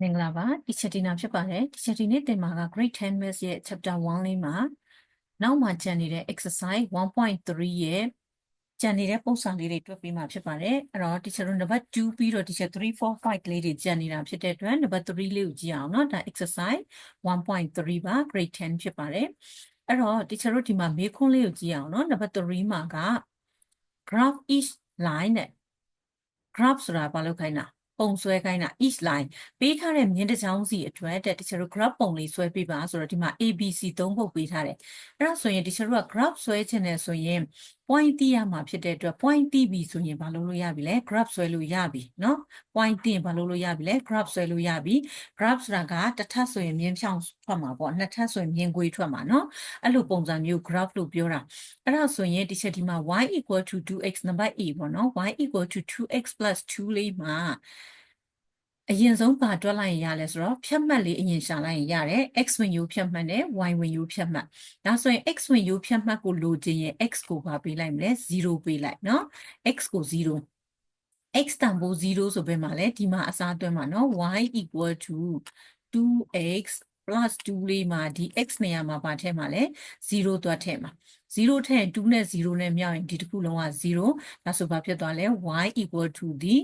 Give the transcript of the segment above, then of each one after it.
မင်္ဂလာပါဒီချက်တီနာဖြစ်ပါတယ်ဒီချက်တီနေ့သင်မှာက grade 10 maths ရဲ့ chapter 1လေးမှာနောက်မှာကျန်နေတဲ့ exercise 1.3ရဲ့ကျန်နေတဲ့ပုံစံလေးတွေတွက်ပြီးမှဖြစ်ပါတယ်အဲ့တော့ teacher တို့ number 2ပြီးတော့ teacher 3 4 5လေးတွေကျန်နေတာဖြစ်တဲ့အတွက် number 3လေးကိုကြည့်အောင်เนาะဒါ exercise 1.3ပါ grade 10ဖြစ်ပါတယ်အဲ့တော့ teacher တို့ဒီမှာမေးခွန်းလေးကိုကြည့်အောင်เนาะ number 3မှာက graph each line နဲ့ graph ဆိုတာဘာလို့ခိုင်းတာ ပုံဆွဲခိုင်းတာ each line ပေးထားတဲ့မြင်းတစ်ချောင်းစီအတွက်တဲ့တချို့တို့ graph ပုံလေးဆွဲပေးပါဆိုတော့ဒီမှာ ABC သုံးပုတ်ပေးထားတယ်အဲ့ဒါဆိုရင်တချို့တို့က graph ဆွဲချင်တယ်ဆိုရင် point သိရမှာဖြစ်တဲ့အတွက် point သိပြီဆိုရင်ဘာလုပ်လို့ရပြီလဲ graph ဆွဲလို့ရပြီเนาะ point သိရင်ဘာလုပ်လို့ရပြီလဲ graph ဆွဲလို့ရပြီ graph ဆိုတာကတစ်ထပ်ဆိုရင်မြင်းဖြောင်းထွက်မှာပေါ့နှစ်ထပ်ဆိုရင်မြင်းကွေးထွက်မှာเนาะအဲ့လိုပုံစံမျိုး graph လို့ပြောတာအဲ့ဒါဆိုရင်ဒီချက်ဒီမှာ y equal to 2x နံပါတ် a ပေါ့နော် y equal to 2x 2လေးမှာ အရင်ဆုံးပါတွက်လိုက်ရင်ရလဲဆိုတော့ဖြတ်မှတ်လေးအရင်ရှာလိုက်ရင်ရတယ် x ဝင်ယူဖြတ်မှတ်နဲ့ y ဝင်ယူဖြတ်မှတ်ဒါဆိုရင် x ဝင်ယူဖြတ်မှတ်ကိုလိုချင်ရင် x ကိုပါပေးလိုက်မလဲ0ပေးလိုက်เนาะ x ကို0 x တန်ဖိုး0ဆိုပေမဲ့လည်းဒီမှာအစားတွက်မှာเนาะ y equal to 2x plus 2လေးမှာဒီ x နေရာမှာပါထည့်မှာလဲ0သွားထည့်မှာ0ထည့်2နဲ့0နဲ့မြောက်ရင်ဒီတစ်ခုလုံးက0ဒါဆိုဘာဖြစ်သွားလဲ y equal to ဒီ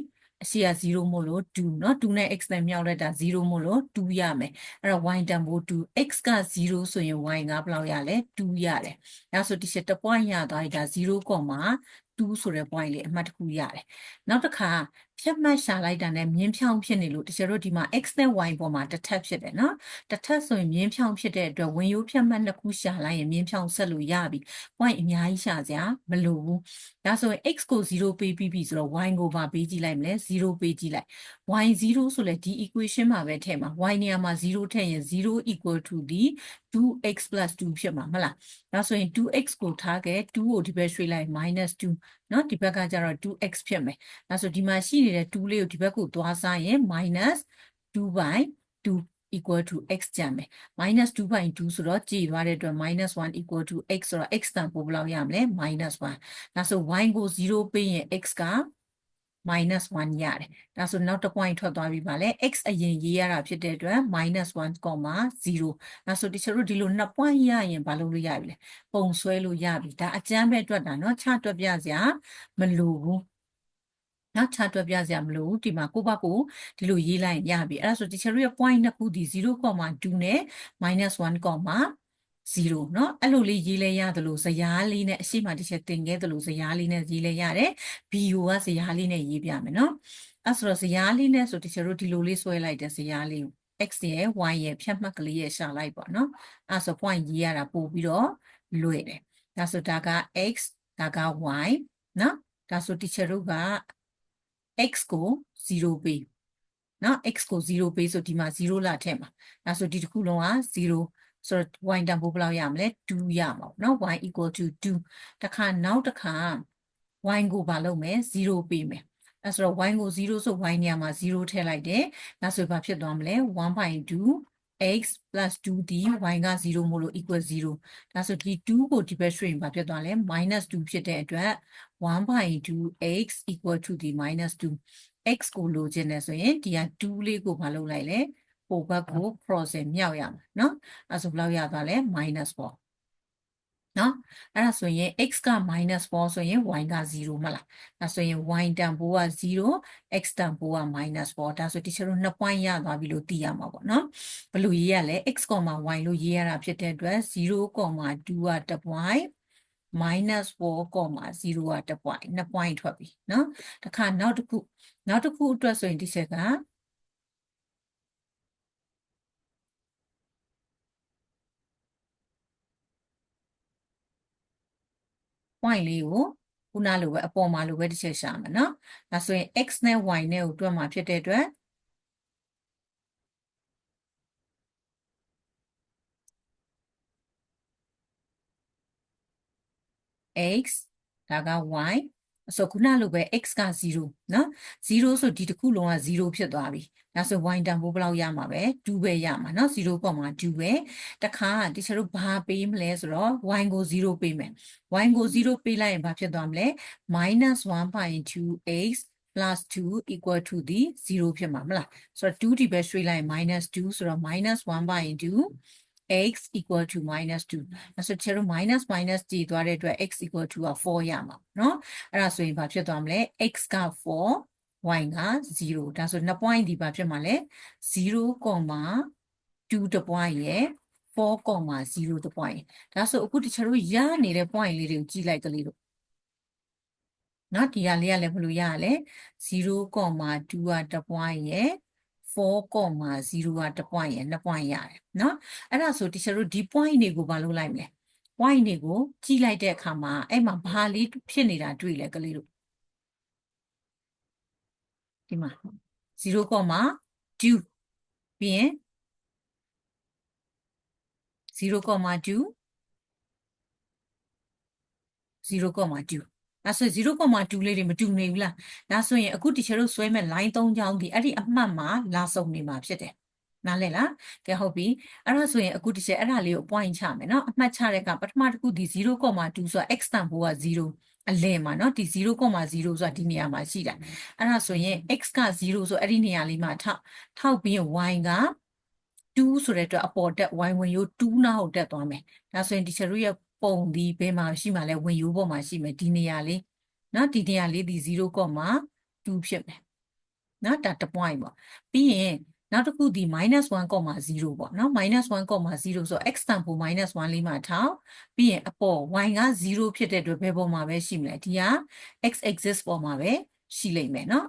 အရှိက0မို့လို့2เนาะ2နဲ့ x နဲ့မြောက်လိုက်တာ0မို့လို့2ရမယ်အဲ့တော့ y တန်ဖိုး2 x က0ဆိုရင် y ကဘယ်လောက်ရလဲ2ရတယ်ဒါဆိုဒီချက်တစ် point ရသွားပြီဒါ 0.2ဆိုတဲ့ point လေးအမှတ်တစ်ခုရတယ်နောက်တစ်ခါဖြတ်မှတ်ရှာလိုက်တာနဲ့မြင်းဖြောင်းဖြစ်နေလို့တချို့တို့ဒီမှာ x နဲ့ y ပေါ်မှာတစ်ထပ်ဖြစ်တယ်နော်တစ်ထပ်ဆိုရင်မြင်းဖြောင်းဖြစ်တဲ့အတွက်ဝင်ရိုးဖြတ်မှတ်နှစ်ခုရှာလိုက်ရင်မြင်းဖြောင်းဆက်လို့ရပြီ point အများကြီးရှာစရာမလိုဘူးဒါဆိုရင် x ကို0ပေးပြီးပြီဆိုတော့ y ကိုပါပေးကြည့်လိုက်မလဲ0ပေးကြည့်လိုက် y 0ဆိုလဲဒီ equation မှာပဲထည့်မှာ y နေရာမှာ0ထည့်ရင်0 equal to ဒီ 2x 2ဖြစ်မှာမလားဒါဆိုရင် 2x ကိုထားခဲ့2ကိုဒီဘက်ရွှေ့လိုက် -2 เนาะဒီဘက်ကကျတော့ 2x ဖြစ်မယ်ဒါဆိုဒီမှာရှိနေတဲ့2လေးကိုဒီဘက်ကိုသွားစားရင် -2 by 2 equal to x ကျန်မယ် -2 by 2ဆိုတော့ကြည်သွားတဲ့အတွက် -1 equal to x ဆိုတော့ x တန်ပိုဘယ်လောက်ရမလဲ -1ဒါဆို y ကို0ပေးရင် x က -1 ရတယ်ဒါဆိုနောက်တစ် point ထွက်သွားပြီပါလေ x အရင်ရေးရတာဖြစ်တဲ့အတွက် -1, 0ဒါဆိုတချို့တို့ဒီလို2 point ရရင်ဘာလုပ်လို့ရပြီလဲပုံဆွဲလို့ရပြီဒါအကျမ်းပဲတွက်တာเนาะချတွက်ပြစရာမလိုဘူးနော်ချတွက်ပြစရာမလိုဘူးဒီမှာကိုယ့်ဘက်ကိုဒီလိုရေးလိုက်ရင်ရပြီအဲ့ဒါဆိုတချို့ရဲ့ point နှစ်ခုဒီ0.2နဲ့ -1, 0เนาะအဲ့လိုလေးရေးလဲရတယ်လို့ဇယားလေးနဲ့အရှိမတစ်ချက်တင်ခဲ့တယ်လို့ဇယားလေးနဲ့ရေးလဲရတယ် BO ကဇယားလေးနဲ့ရေးပြမယ်เนาะအဲ့ဆိုတော့ဇယားလေးနဲ့ဆိုတချို့တို့ဒီလိုလေးဆွဲလိုက်တဲ့ဇယားလေးကို x ရဲ့ y ရဲ့ဖြတ်မှတ်ကလေးရဲ့ရှာလိုက်ပေါ့เนาะအဲ့ဆို point ရေးရတာပို့ပြီးတော့လွယ်တယ်ဒါဆိုဒါက x ဒါက y เนาะဒါဆို teacher တို့က x ကို0ပေးเนาะ x ကို0ပေးဆိုဒီမှာ0လာထည့်မှာဒါဆိုဒီတစ်ခုလုံးက0 ဆိုတော့ y တန်ဖိုးဘယ်လောက်ရမလဲ2ရမှာပေါ့နော် y equal to 2တခါနောက်တခါ y ကိုဘာလုပ်မလဲ0ပေးမယ်အဲဆိုတော့ y ကို0ဆို y နေရာမှာ0ထည့်လိုက်တယ်ဒါဆိုဘာဖြစ်သွားမလဲ1.2 x plus 2d y က0မို့လို့ equal 0ဒါဆိုဒီ2ကိုဒီဘက်ရွှေ့ရင်ဘာဖြစ်သွားလဲ minus 2ဖြစ်တဲ့အတွက်1.2 x equal to the minus 2 x ကိုလိုချင်တယ်ဆိုရင်ဒီက2လေးကိုမလုပ်လိုက်လဲ ပိုဘက်ကို cross မြောက်ရမှာเนาะအဲဆိုဘယ်လောက်ရသွားလဲ minus 4နော်အဲ့ဒါဆိုရင် x က -4 ဆိုရင် y က0မလားဒါဆိုရင် y တန်ဖိုးက0 x တန်ဖိုးက -4ဒါဆိုတချို့တို့2 point ရသွားပြီလို့သိရမှာပေါ့နော်ဘယ်လိုရေးရလဲ x, y လို့ရေးရတာဖြစ်တဲ့အတွက်0.2က1 point minus 4.0က1 point 2 point ထွက်ပြီเนาะတခါနောက်တစ်ခုနောက်တစ်ခုအတွက်ဆိုရင်ဒီချက်က point လေးကိုခုနလိုပဲအပေါ်မှာလိုပဲတစ်ချက်ရှာမယ်နော်ဒါဆိုရင် x နဲ့ y နဲ့ကိုတွက်မှာဖြစ်တဲ့အတွက် x ဒါက y ဆိုခုနလိုပဲ x က0နော်0ဆိုဒီတစ်ခုလုံးက0ဖြစ်သွားပြီဒါဆို y တန်ဖိုးဘယ်လောက်ရမှာပဲ2ပဲရမှာနော်0.2ပဲတခါတချို့တို့ဘာပေးမလဲဆိုတော့ y ကို0ပေးမယ် y ကို0ပေးလိုက်ရင်ဘာဖြစ်သွားမလဲ -1.2x plus 2 equal to ဒီ0ဖြစ်မှာမလားဆိုတော့2ဒီပဲရွှေ့လိုက် minus 2ဆိုတော့ minus 1 by 2 x equal to minus 2အဲဆိုချေတို့ minus minus ကြည်သွားတဲ့အတွက် x equal to က4ရမှာเนาะအဲ့ဒါဆိုရင်ဘာဖြစ်သွားမလဲ x က4 y က0ဒါဆို2 point ဒီဘာဖြစ်မှာလဲ0.2တ point ရယ်4.0တ point ဒါဆိုအခုတချို့တို့ရနေတဲ့ point လေးတွေကိုကြည့်လိုက်ကလေးတို့နော်ဒီဟာလေးကလည်းဘယ်လိုရရလဲ0.2ကတ point ရယ် 4.0ကတ point ရယ်2 point ရတယ်နော်အဲ့ဒါဆိုတချို့တို့ဒီ point တွေကိုဘာလုပ်လိုက်မလဲ point တွေကိုကြည့်လိုက်တဲ့အခါမှာအဲ့မှာဘာလေးဖြစ်နေတာတွေ့လဲကလေးတို့ဒီမှာ0.2ပြီးရင်0.2 0.2 ဒါဆို0.2လေးတွေမတူနေဘူးလားဒါဆိုရင်အခု teacher တို့ဆွဲမဲ့ line 3ချောင်းဒီအဲ့ဒီအမှတ်မှာလာဆုံးနေမှာဖြစ်တယ်နားလည်လားကဲဟုတ်ပြီအဲ့ဒါဆိုရင်အခု teacher အဲ့ဒါလေးကို point ချမယ်နော်အမှတ်ချတဲ့ကပထမတစ်ခုဒီ0.2ဆိုတာ x တန်ဖိုးက0အလဲမှာနော်ဒီ0.0ဆိုတာဒီနေရာမှာရှိတာအဲ့ဒါဆိုရင် x က0ဆိုအဲ့ဒီနေရာလေးမှာထောက်ထောက်ပြီးရင် y က2ဆိုတဲ့အတွက်အပေါ်တက် y ဝင်ရိုး2နားဟုတ်တက်သွားမယ်ဒါဆိုရင် teacher ရဲ့ ပုံဒီဘယ်မှာရှိမှလဲဝင်ရိုးပေါ်မှာရှိမယ်ဒီနေရာလေးနော်ဒီနေရာလေးဒီ0.2ဖြစ်မယ်နော်ဒါတစ် point ပေါ့ပြီးရင်နောက်တစ်ခုဒီ -1.0 ပေါ့နော် -1.0 ဆို x တန်ဖို -1 လေးမှာထောက်ပြီးရင်အပေါ် y က0ဖြစ်တဲ့အတွက်ဘယ်ပေါ်မှာပဲရှိမလဲဒီက x axis ပေါ်မှာပဲရှိလိမ့်မယ်နော်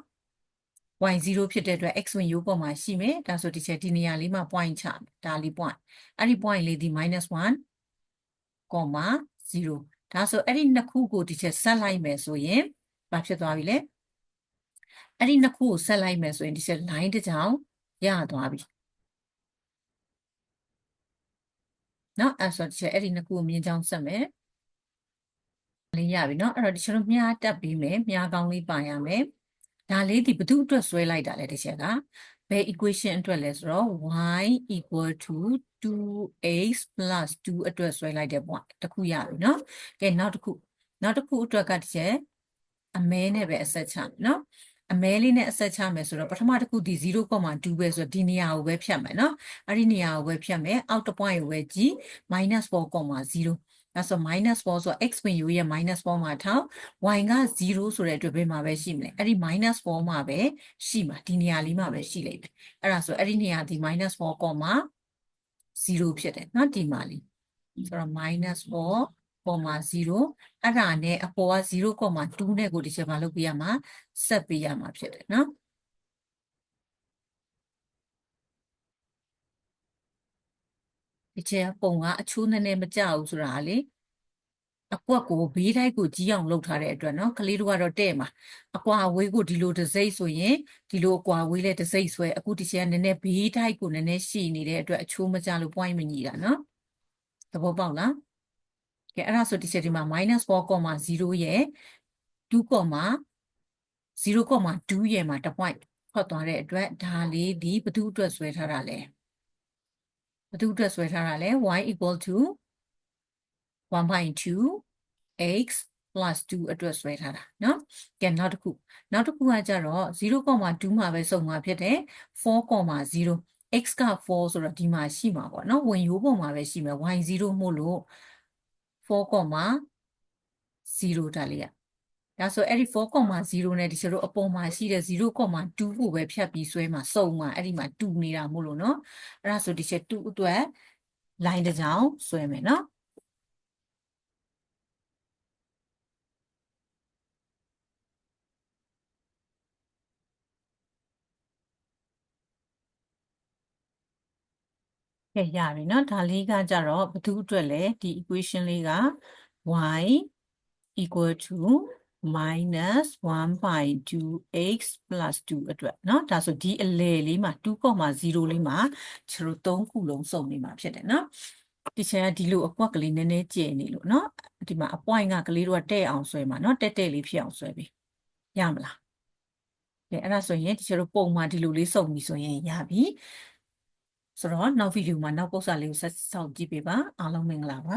y 0ဖြစ်တဲ့အတွက် x ဝင်ရိုးပေါ်မှာရှိမယ်ဒါဆိုဒီချက်ဒီနေရာလေးမှာ point ချမယ်ဒါလေး point အဲ့ဒီ point လေးဒီ -1 0ဒါဆိုအဲ့ဒီနှစ်ခုကိုဒီချက်ဆက်လိုက်မယ်ဆိုရင်ဘာဖြစ်သွားပြီလဲအဲ့ဒီနှစ်ခုကိုဆက်လိုက်မယ်ဆိုရင်ဒီချက် line တစ်ကြောင်ရသွားပြီနော်အဲ့ဆိုဒီချက်အဲ့ဒီနှစ်ခုကိုမြင်ကြောင်းဆက်မယ်လေးရပြီเนาะအဲ့တော့ဒီချက်တို့မြားတက်ပြီးမယ်မြားကောင်းလေးပါရမယ်ဒါလေးဒီဘယ်သူအတွက်ဆွဲလိုက်တာလဲတစ်ချက်က ဘယ် equation အတွက်လဲဆိုတော့ y equal to 2x 2အတွက်ဆွဲလိုက်တဲ့ပေါ့တခုရပြီเนาะကဲနောက်တစ်ခုနောက်တစ်ခုအတွက်ကတစ်ချက်အမဲနဲ့ပဲအဆက်ချမယ်เนาะအမဲလေးနဲ့အဆက်ချမယ်ဆိုတော့ပထမတစ်ခုဒီ0.2ပဲဆိုတော့ဒီနေရာကိုပဲဖြတ်မယ်เนาะအဲ့ဒီနေရာကိုပဲဖြတ်မယ်အောက်တစ် point ကိုပဲကြည့် -4.0 ဒါဆို minus 4ဆို x ဝင်ရိုးရဲ့ minus 4မှာထောက် y က0ဆိုတဲ့အတွက်ဘယ်မှာပဲရှိမလဲအဲ့ဒီ minus 4မှာပဲရှိမှာဒီနေရာလေးမှာပဲရှိလိမ့်မယ်အဲ့ဒါဆိုအဲ့ဒီနေရာဒီ minus 4 0ဖြစ်တယ်နော်ဒီမှာလေးဆိုတော့ minus 4ပေါ်မှာ0အဲ့ဒါနဲ့အပေါ်က0.2နဲ့ကိုဒီချက်မလုပ်ပြရမှာဆက်ပေးရမှာဖြစ်တယ်နော် အကျန်ပုံကအချိုးနည်းနည်းမကျဘူးဆိုတာလေအကွက်ကိုဘေးတိုက်ကိုကြီးအောင်လုပ်ထားတဲ့အတွက်နော်ကလေးတို့ကတော့တဲ့မှာအကွာဝေးကိုဒီလိုတစ်စိမ့်ဆိုရင်ဒီလိုအကွာဝေးလဲတစ်စိမ့်ဆွဲအခုတချင်ကနည်းနည်းဘေးတိုက်ကိုနည်းနည်းရှိနေတဲ့အတွက်အချိုးမကျလို့ point မညီတာနော်သဘောပေါက်လားကဲအဲ့ဒါဆိုဒီချက်ဒီမှာ -4.0 ရဲ့2.0.2ရဲ့မှာ1 point ထွက်သွားတဲ့အတွက်ဒါလေးဒီဘသူအတွက်ဆွဲထားတာလဲ ဘယ်သူအတွက်ဆွဲထားတာလဲ y equal to 1.2 x plus 2အတွက်ဆွဲထားတာเนาะကဲနောက်တစ်ခုနောက်တစ်ခုကကြတော့0.2မှာပဲစုံမှာဖြစ်တယ်4.0 x က4ဆိုတော့ဒီမှာရှိမှာပေါ့เนาะဝင်ရိုးပုံမှာပဲရှိမယ် y 0မို့လို့4.0ဒါလေးอ่ะ ဒါဆိုအဲ့ဒီ4.0နဲ့ဒီကျတို့အပေါ်မှာရှိတဲ့0.2ကိုပဲဖြတ်ပြီးဆွဲမှာစုံမှာအဲ့ဒီမှာတူနေတာမို့လို့เนาะအဲ့ဒါဆိုဒီချက်2အတွက် line တစ်ကြောင်ဆွဲမယ်เนาะကဲရပြီเนาะဒါလေးကကြတော့ဘသူအတွက်လဲဒီ equation လေးက y equal to minus 1/2x plus 2အတွက်เนาะဒါဆိုဒီအလဲလေးမှာ2.0လေးမှာကျတို့3ခုလုံးစုံနေမှာဖြစ်တယ်เนาะဒီချက်ကဒီလိုအကွက်ကလေးနည်းနည်းကျယ်နေလို့เนาะဒီမှာအပွိုင်းကကလေးတို့ကတဲ့အောင်ဆွဲမှာเนาะတက်တက်လေးဖြစ်အောင်ဆွဲပြီရမလားကဲအဲ့ဒါဆိုရင်ဒီချက်တို့ပုံမှာဒီလိုလေးစုံပြီဆိုရင်ရပြီဆိုတော့နောက်ဗီဒီယိုမှာနောက်ပုဒ်စာလေးကိုဆက်စောင့်ကြည့်ပေးပါအားလုံးမင်္ဂလာပါ